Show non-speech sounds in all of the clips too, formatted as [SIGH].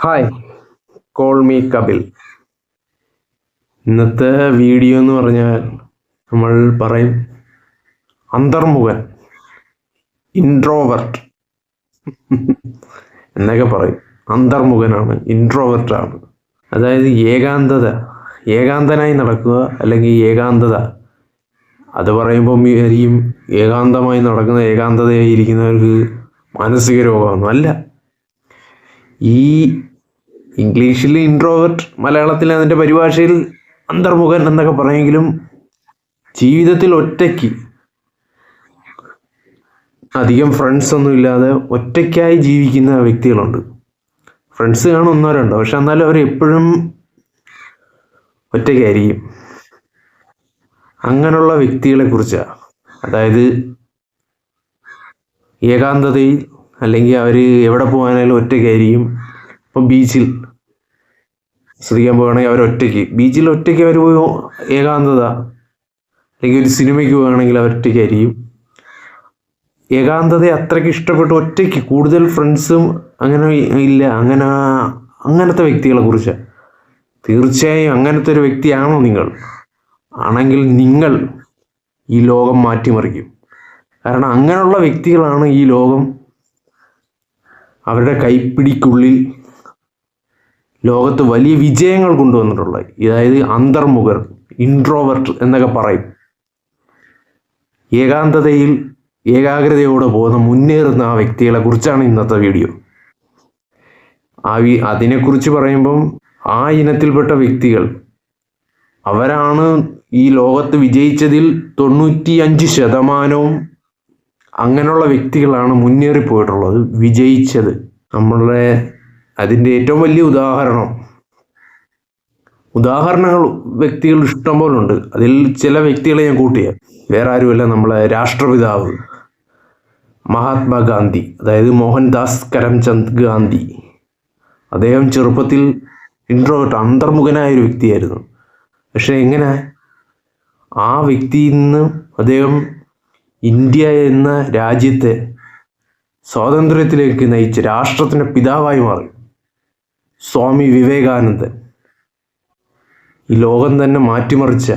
Hi call me Kapil ഇന്നത്തെ video എന്ന് പറഞ്ഞാൽ നമ്മൾ പറയും അന്തർമുഖൻ ഇൻട്രോവർട്ട് [LAUGHS] എന്നൊക്കെ പറയും. അന്തർമുഖനാണ് ഇൻട്രോവർട്ടാണ് അതായത് ഏകാന്തത ഏകാന്തനായി നടക്കുക അല്ലെങ്കിൽ ഏകാന്തത. അത് പറയുമ്പോൾ ഈ ഏകാന്തമായി നടക്കുന്ന ഏകാന്തതയായി ഇരിക്കുന്നവർക്ക് മാനസിക രോഗമൊന്നും അല്ല ഈ ഇംഗ്ലീഷിൽ ഇൻട്രോവേർട്ട് മലയാളത്തിൽ അതിന്റെ പരിഭാഷയിൽ അന്തർമുഖൻ എന്നൊക്കെ പറയുമെങ്കിലും ജീവിതത്തിൽ ഒറ്റയ്ക്ക് അധികം ഫ്രണ്ട്സ് ഒന്നും ഇല്ലാതെ ഒറ്റയ്ക്കായി ജീവിക്കുന്ന വ്യക്തികളുണ്ട്. ഫ്രണ്ട്സ് കാണും ഒന്നോ രണ്ടോ പക്ഷെ എന്നാലും അവർ എപ്പോഴും ഒറ്റയ്ക്കായിരിക്കും. അങ്ങനെയുള്ള വ്യക്തികളെ കുറിച്ചാണ് അതായത് ഏകാന്തതയിൽ അല്ലെങ്കിൽ അവർ എവിടെ പോകാനായാലും ഒറ്റയ്ക്കായിരിക്കും. ഇപ്പം ബീച്ചിൽ ശ്രദ്ധിക്കാൻ പോവുകയാണെങ്കിൽ അവർ ഒറ്റയ്ക്ക്. ബീച്ചിൽ ഒറ്റയ്ക്ക് അവർ പോയി ഏകാന്തത. അല്ലെങ്കിൽ ഒരു സിനിമയ്ക്ക് പോവുകയാണെങ്കിൽ അവർ ഒറ്റയ്ക്കായിരിക്കും ഏകാന്തത അത്രയ്ക്ക് ഇഷ്ടപ്പെട്ട് ഒറ്റയ്ക്ക് കൂടുതൽ ഫ്രണ്ട്സും അങ്ങനെ ഇല്ല. അങ്ങനെ അങ്ങനത്തെ വ്യക്തികളെ കുറിച്ച്. തീർച്ചയായും അങ്ങനത്തെ ഒരു വ്യക്തിയാണോ നിങ്ങൾ? ആണെങ്കിൽ നിങ്ങൾ ഈ ലോകം മാറ്റിമറിക്കും. കാരണം അങ്ങനെയുള്ള വ്യക്തികളാണ് ഈ ലോകം അവരുടെ കൈപ്പിടിക്കുള്ളിൽ ലോകത്ത് വലിയ വിജയങ്ങൾ കൊണ്ടുവന്നിട്ടുള്ളത് അതായത് അന്തർമുഖർ ഇൻട്രോവർട്ട് എന്നൊക്കെ പറയും. ഏകാന്തതയിൽ ഏകാഗ്രതയോടെ പോകുന്ന മുന്നേറുന്ന ആ വ്യക്തികളെ കുറിച്ചാണ് ഇന്നത്തെ വീഡിയോ ആ വി അതിനെക്കുറിച്ച് പറയുമ്പം ആ ഇനത്തിൽപ്പെട്ട വ്യക്തികൾ അവരാണ് ഈ ലോകത്ത് വിജയിച്ചതിൽ തൊണ്ണൂറ്റി അഞ്ച് ശതമാനവും അങ്ങനെയുള്ള വ്യക്തികളാണ് മുന്നേറിപ്പോയിട്ടുള്ളത് വിജയിച്ചത്. നമ്മളുടെ അതിന്റെ ഏറ്റവും വലിയ ഉദാഹരണം. ഉദാഹരണങ്ങൾ വ്യക്തികൾ ഇഷ്ടം പോലെ ഉണ്ട് അതിൽ ചില വ്യക്തികളെ ഞാൻ കൂട്ടിയ. വേറെ ആരുമല്ല നമ്മളെ രാഷ്ട്രപിതാവ് മഹാത്മാഗാന്ധി അതായത് മോഹൻദാസ് കരംചന്ദ് ഗാന്ധി. അദ്ദേഹം ചെറുപ്പത്തിൽ ഇൻട്രോവേർട്ട് അന്തർമുഖനായ ഒരു വ്യക്തിയായിരുന്നു. പക്ഷെ എങ്ങനെ? ആ വ്യക്തിയിൽ നിന്ന് അദ്ദേഹം ഇന്ത്യ എന്ന രാജ്യത്തെ സ്വാതന്ത്ര്യത്തിലേക്ക് നയിച്ച് രാഷ്ട്രത്തിന്റെ പിതാവായി മാറി. സ്വാമി വിവേകാനന്ദൻ. ഈ ലോകം തന്നെ മാറ്റിമറിച്ച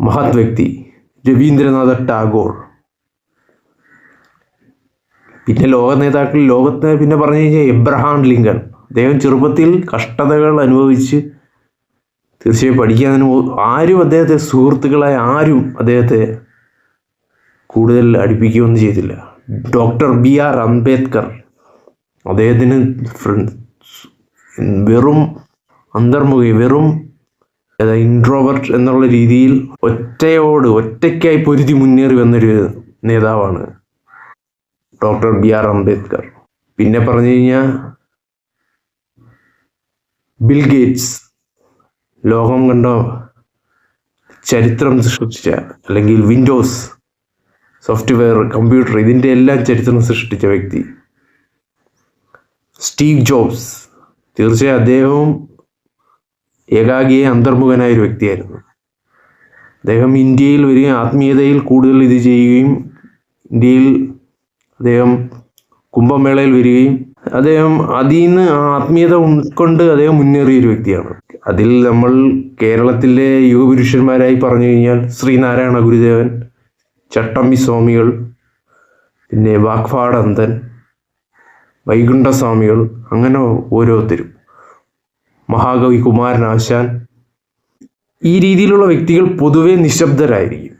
മഹത് വ്യക്തി രവീന്ദ്രനാഥ ടാഗോർ. പിന്നെ ലോക നേതാക്കൾ ലോകത്തെ പിന്നെ പറഞ്ഞു കഴിഞ്ഞാൽ എബ്രഹാം ലിങ്കൺ. അദ്ദേഹം ചെറുപ്പത്തിൽ കഷ്ടതകൾ അനുഭവിച്ച് തീർച്ചയായും പഠിക്കാൻ ആരും അദ്ദേഹത്തെ സുഹൃത്തുക്കളായ ആരും അദ്ദേഹത്തെ കൂടുതൽ അടുപ്പിക്കുകയൊന്നും ചെയ്തില്ല. Doctor B R Ambedkar. അദ്ദേഹത്തിന് വെറും അന്തർമുഖി വെറും ഇൻട്രോവർട്ട് എന്നുള്ള രീതിയിൽ ഒറ്റയോട് ഒറ്റയ്ക്കായി പൊരുതി മുന്നേറി വന്നൊരു നേതാവാണ് ഡോക്ടർ ബി ആർ അംബേദ്കർ. പിന്നെ പറഞ്ഞു കഴിഞ്ഞാൽ ബിൽ ഗേറ്റ്സ് ലോകം കണ്ട ചരിത്രം സൃഷ്ടിച്ച അല്ലെങ്കിൽ വിൻഡോസ് സോഫ്റ്റ്വെയർ കമ്പ്യൂട്ടർ ഇതിന്റെ എല്ലാം ചരിത്രം സൃഷ്ടിച്ച വ്യക്തി. Steve Jobs. തീർച്ചയായും അദ്ദേഹവും ഏകാഗിയെ അന്തർമുഖനായ ഒരു വ്യക്തിയായിരുന്നു. അദ്ദേഹം ഇന്ത്യയിൽ വരികയും ആത്മീയതയിൽ കൂടുതൽ ഇത് ചെയ്യുകയും ഇന്ത്യയിൽ അദ്ദേഹം കുംഭമേളയിൽ വരികയും അദ്ദേഹം അതിൽ നിന്ന് ആ ആത്മീയത ഉൾക്കൊണ്ട് അദ്ദേഹം മുന്നേറിയ ഒരു വ്യക്തിയാണ്. അതിൽ നമ്മൾ കേരളത്തിലെ യുഗപുരുഷന്മാരായി പറഞ്ഞു കഴിഞ്ഞാൽ ശ്രീനാരായണ ഗുരുദേവൻ ചട്ടമ്പി സ്വാമികൾ പിന്നെ വാഗ്ഫാടന്തൻ വൈകുണ്ഠസ്വാമികൾ അങ്ങനെ ഓരോരുത്തരും. മഹാകവി കുമാരനാശാൻ ഈ രീതിയിലുള്ള വ്യക്തികൾ പൊതുവെ നിശബ്ദരായിരിക്കും.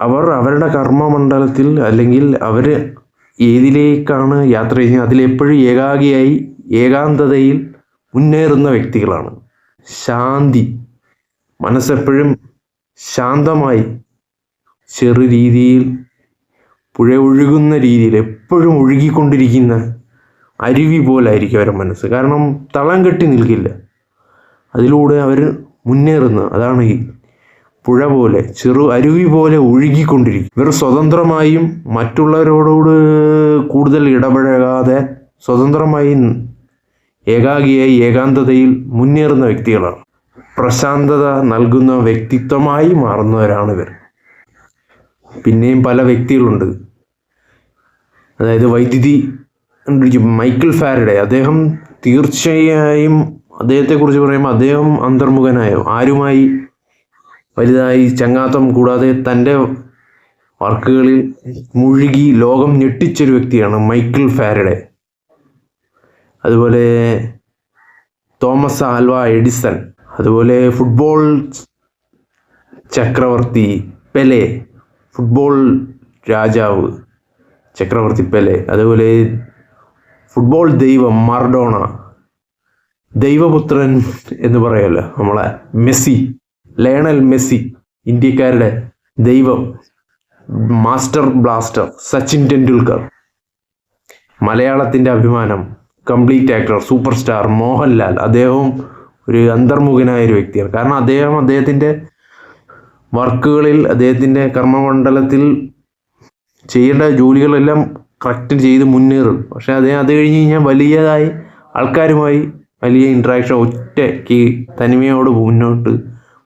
അവർ അവരുടെ കർമ്മമണ്ഡലത്തിൽ അല്ലെങ്കിൽ അവർ ഏതിലേക്കാണ് യാത്ര ചെയ്യുന്നത് അതിലെപ്പോഴും ഏകാഗിയായി ഏകാന്തതയിൽ മുന്നേറുന്ന വ്യക്തികളാണ്. ശാന്തി. മനസ്സെപ്പോഴും ശാന്തമായി ചെറു രീതിയിൽ പുഴ ഒഴുകുന്ന രീതിയിൽ എപ്പോഴും ഒഴുകിക്കൊണ്ടിരിക്കുന്ന അരുവി പോലായിരിക്കും അവരുടെ മനസ്സ്. കാരണം തളം കെട്ടി നിൽക്കില്ല. അതിലൂടെ അവർ മുന്നേറുന്നു. അതാണ് ഈ പുഴ പോലെ ചെറു അരുവി പോലെ ഒഴുകിക്കൊണ്ടിരിക്കും. ഇവർ സ്വതന്ത്രമായും മറ്റുള്ളവരോട് കൂടുതൽ ഇടപഴകാതെ സ്വതന്ത്രമായി ഏകാഗിയായി ഏകാന്തതയിൽ മുന്നേറുന്ന വ്യക്തികളാണ്. പ്രശാന്തത നൽകുന്ന വ്യക്തിത്വമായി മാറുന്നവരാണ് ഇവർ. പിന്നെയും പല വ്യക്തികളുണ്ട്. അതായത് വൈദ്യുതി കണ്ടിരിക്കും. മൈക്കിൾ ഫാരഡെ അദ്ദേഹം തീർച്ചയായും അദ്ദേഹത്തെക്കുറിച്ച് പറയുമ്പോൾ അദ്ദേഹം അന്തർമുഖനായോ? ആരുമായി വലുതായി ചങ്ങാത്തം കൂടാതെ തന്റെ വർക്കുകളിൽ മുഴുകി ലോകം ഞെട്ടിച്ചൊരു വ്യക്തിയാണ് മൈക്കിൾ ഫാരഡെ. അതുപോലെ തോമസ് ആൽവ എഡിസൺ അതുപോലെ ഫുട്ബോൾ ചക്രവർത്തി പെലെ ഫുട്ബോൾ രാജാവ് ചക്രവർത്തി പെലെ അതുപോലെ ഫുട്ബോൾ ദൈവം മർഡോണ ദൈവപുത്രൻ എന്ന് പറയല്ലോ നമ്മളെ മെസ്സി ലയണൽ മെസ്സി ഇന്ത്യക്കാരുടെ ദൈവം മാസ്റ്റർ ബ്ലാസ്റ്റർ സച്ചിൻ ടെണ്ടുൽക്കർ. മലയാളത്തിന്റെ അഭിമാനം complete actor super star Mohanlal അദ്ദേഹവും ഒരു അന്തർമുഖനായ ഒരു വ്യക്തിയാണ്. കാരണം അദ്ദേഹം അദ്ദേഹത്തിന്റെ വർക്കുകളിൽ അദ്ദേഹത്തിന്റെ കർമ്മമണ്ഡലത്തിൽ ചെയ്യേണ്ട ജോലികളെല്ലാം കറക്റ്റ് ചെയ്ത് മുന്നേറും. പക്ഷെ അദ്ദേഹം അത് കഴിഞ്ഞ് കഴിഞ്ഞാൽ വലിയതായി ആൾക്കാരുമായി വലിയ ഇൻട്രാക്ഷൻ ഒറ്റയ്ക്ക് തനിമയോട് മുന്നോട്ട്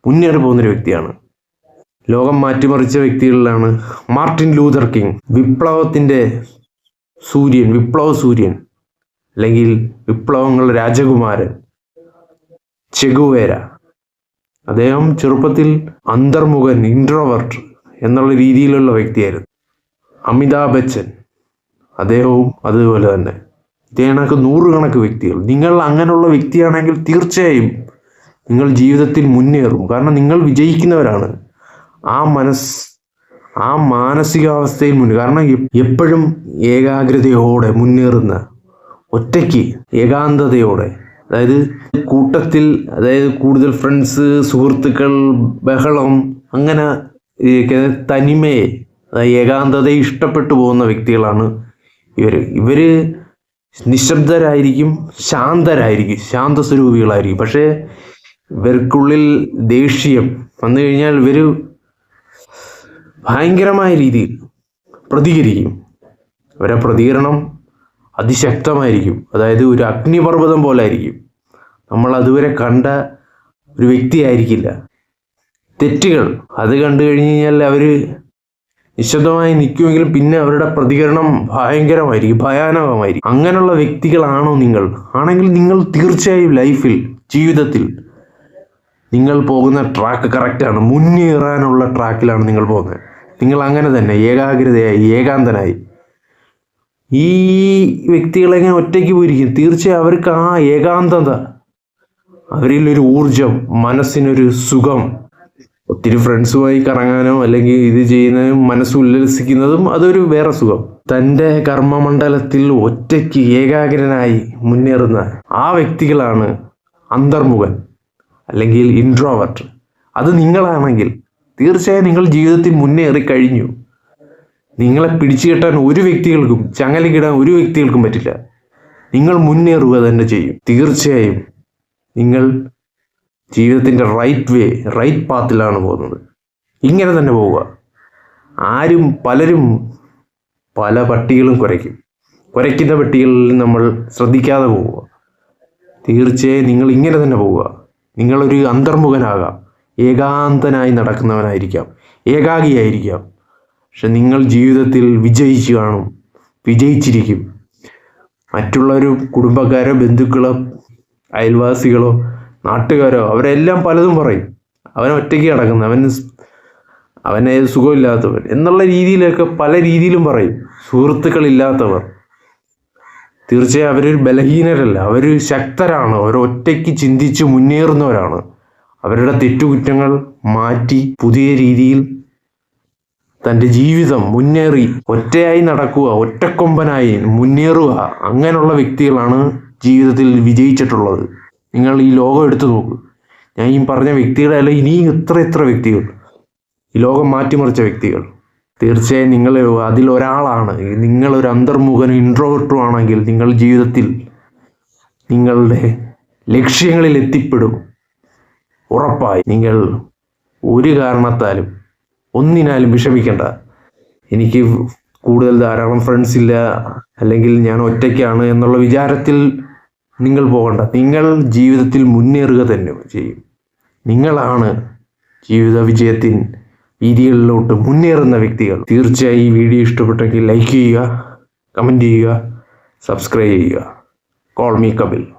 മുന്നേറി പോകുന്നൊരു വ്യക്തിയാണ്. ലോകം മാറ്റിമറിച്ച വ്യക്തികളിലാണ് മാർട്ടിൻ ലൂതർ കിങ്. വിപ്ലവത്തിന്റെ സൂര്യൻ വിപ്ലവ സൂര്യൻ അല്ലെങ്കിൽ വിപ്ലവങ്ങളുടെ രാജകുമാരൻ ചെഗുവേര. അദ്ദേഹം ചെറുപ്പത്തിൽ അന്തർമുഖൻ ഇൻട്രോവർട്ട് എന്നുള്ള രീതിയിലുള്ള വ്യക്തിയായിരുന്നു. അമിതാഭ് ബച്ചൻ. അദ്ദേഹവും അതുപോലെ തന്നെ. ഇതേ കണക്ക് നൂറുകണക്ക് വ്യക്തികൾ. നിങ്ങൾ അങ്ങനെയുള്ള വ്യക്തിയാണെങ്കിൽ തീർച്ചയായും നിങ്ങൾ ജീവിതത്തിൽ മുന്നേറും. കാരണം നിങ്ങൾ വിജയിക്കുന്നവരാണ്. ആ മനസ് ആ മാനസികാവസ്ഥയിൽ മുന്നേ കാരണം എപ്പോഴും ഏകാഗ്രതയോടെ മുന്നേറുന്ന ഒറ്റയ്ക്ക് ഏകാന്തതയോടെ അതായത് കൂട്ടത്തിൽ അതായത് കൂടുതൽ ഫ്രണ്ട്സ് സുഹൃത്തുക്കൾ ബഹളം അങ്ങനെ തനിമയെ ഏകാന്തതയെ ഇഷ്ടപ്പെട്ടു പോകുന്ന വ്യക്തികളാണ് ഇവർ ഇവർ നിശബ്ദരായിരിക്കും ശാന്തരായിരിക്കും ശാന്തസ്വരൂപികളായിരിക്കും. പക്ഷേ ഇവർക്കുള്ളിൽ ദേഷ്യം വന്നു കഴിഞ്ഞാൽ ഇവർ ഭയങ്കരമായ രീതിയിൽ പ്രതികരിക്കും. അവരെ പ്രതികരണം അതിശക്തമായിരിക്കും. അതായത് ഒരു അഗ്നിപർവതം പോലെ ആയിരിക്കും നമ്മൾ അതുവരെ കണ്ട ഒരു വ്യക്തിയായിരിക്കില്ല. തെറ്റുകൾ അത് കണ്ടു കഴിഞ്ഞ് കഴിഞ്ഞാൽ അവർ നിശബ്ദമായി നിൽക്കുമെങ്കിലും പിന്നെ അവരുടെ പ്രതികരണം ഭയങ്കരമായിരിക്കും ഭയാനകമായിരിക്കും. അങ്ങനെയുള്ള വ്യക്തികളാണോ നിങ്ങൾ? ആണെങ്കിൽ നിങ്ങൾ തീർച്ചയായും ലൈഫിൽ ജീവിതത്തിൽ നിങ്ങൾ പോകുന്ന ട്രാക്ക് കറക്റ്റാണ് മുന്നേറാനുള്ള ട്രാക്കിലാണ് നിങ്ങൾ പോകുന്നത്. നിങ്ങൾ അങ്ങനെ തന്നെ ഏകാഗ്രതയായി ഏകാന്തനായി. ഈ വ്യക്തികളെങ്ങനെ ഒറ്റയ്ക്ക് പോയിരിക്കും? തീർച്ചയായും അവർക്ക് ആ ഏകാന്തത അവരിലൊരു ഊർജം മനസ്സിനൊരു സുഖം ഒത്തിരി ഫ്രണ്ട്സുമായി കറങ്ങാനോ അല്ലെങ്കിൽ ഇത് ചെയ്യുന്നതും മനസ്സ് ഉല്ലസിക്കുന്നതും അതൊരു വേറെ സുഖം. തന്റെ കർമ്മമണ്ഡലത്തിൽ ഒറ്റയ്ക്ക് ഏകാഗ്രനായി മുന്നേറുന്ന ആ വ്യക്തികളാണ് അന്തർമുഖൻ അല്ലെങ്കിൽ ഇൻട്രോവർട്ട് അത് നിങ്ങളാണെങ്കിൽ തീർച്ചയായും നിങ്ങൾ ജീവിതത്തിൽ മുന്നേറി കഴിഞ്ഞു. നിങ്ങളെ പിടിച്ചു കെട്ടാൻ ഒരു വ്യക്തികൾക്കും ചങ്ങലക്കിടാൻ ഒരു വ്യക്തികൾക്കും പറ്റില്ല. നിങ്ങൾ മുന്നേറുക തന്നെ ചെയ്യും. തീർച്ചയായും നിങ്ങൾ ജീവിതത്തിന്റെ റൈറ്റ് വേ റൈറ്റ് പാത്തിലാണ് പോകുന്നത്. ഇങ്ങനെ തന്നെ പോവുക. ആരും പലരും പല പട്ടികളും കുരയ്ക്കും കുരയ്ക്കുന്ന പട്ടികളിൽ നമ്മൾ ശ്രദ്ധിക്കാതെ പോവുക. തീർച്ചയായും നിങ്ങൾ ഇങ്ങനെ തന്നെ പോവുക. നിങ്ങളൊരു അന്തർമുഖനാകാം. ഏകാന്തനായി നടക്കുന്നവനായിരിക്കാം. ഏകാഗിയായിരിക്കാം പക്ഷെ നിങ്ങൾ ജീവിതത്തിൽ വിജയിച്ചു കാണും. വിജയിച്ചിരിക്കും. മറ്റുള്ളവരും കുടുംബക്കാരോ ബന്ധുക്കളോ അയൽവാസികളോ നാട്ടുകാരോ അവരെല്ലാം പലതും പറയും. അവൻ ഒറ്റയ്ക്ക് കിടക്കുന്നു അവൻ അവനെ സുഖമില്ലാത്തവൻ എന്നുള്ള രീതിയിലൊക്കെ പല രീതിയിലും പറയും. സുഹൃത്തുക്കളില്ലാത്തവർ. തീർച്ചയായും അവരൊരു ബലഹീനരല്ല. അവർ ശക്തരാണ്. അവർ ഒറ്റയ്ക്ക് ചിന്തിച്ച് മുന്നേറുന്നവരാണ്. അവരുടെ തെറ്റുകുറ്റങ്ങൾ മാറ്റി പുതിയ രീതിയിൽ തന്റെ ജീവിതം മുന്നേറി ഒറ്റയായി നടക്കുക ഒറ്റക്കൊമ്പനായി മുന്നേറുക അങ്ങനെയുള്ള വ്യക്തികളാണ് ജീവിതത്തിൽ വിജയിച്ചിട്ടുള്ളത്. നിങ്ങൾ ഈ ലോകം എടുത്തു നോക്ക്. ഞാൻ ഈ പറഞ്ഞ വ്യക്തികളെ വ്യക്തികളല്ല ഇനിയും ഇത്ര ഇത്ര വ്യക്തികൾ. ഈ ലോകം മാറ്റിമറിച്ച വ്യക്തികൾ. തീർച്ചയായും നിങ്ങൾ അതിൽ ഒരാളാണ്. നിങ്ങളൊരു അന്തർമുഖനും ഇൻട്രോവർട്ടും ആണെങ്കിൽ നിങ്ങൾ ജീവിതത്തിൽ നിങ്ങളുടെ ലക്ഷ്യങ്ങളിൽ എത്തിപ്പെടും. ഉറപ്പായി നിങ്ങൾ ഒരു കാരണത്താലും ഒന്നിനാലും വിഷമിക്കേണ്ട. എനിക്ക് കൂടുതൽ ധാരാളം ഫ്രണ്ട്സ് ഇല്ല. അല്ലെങ്കിൽ ഞാൻ ഒറ്റയ്ക്കാണ് എന്നുള്ള വിചാരത്തിൽ നിങ്ങൾ പോകണ്ട. നിങ്ങൾ ജീവിതത്തിൽ മുന്നേറുക തന്നെ ചെയ്യും. നിങ്ങളാണ് ജീവിത വിജയത്തിൻ വീതികളിലോട്ട് മുന്നേറുന്ന വ്യക്തികൾ. തീർച്ചയായും ഈ വീഡിയോ ഇഷ്ടപ്പെട്ടെങ്കിൽ ലൈക്ക് ചെയ്യുക കമന്റ് ചെയ്യുക സബ്സ്ക്രൈബ് ചെയ്യുക. Call me Kapil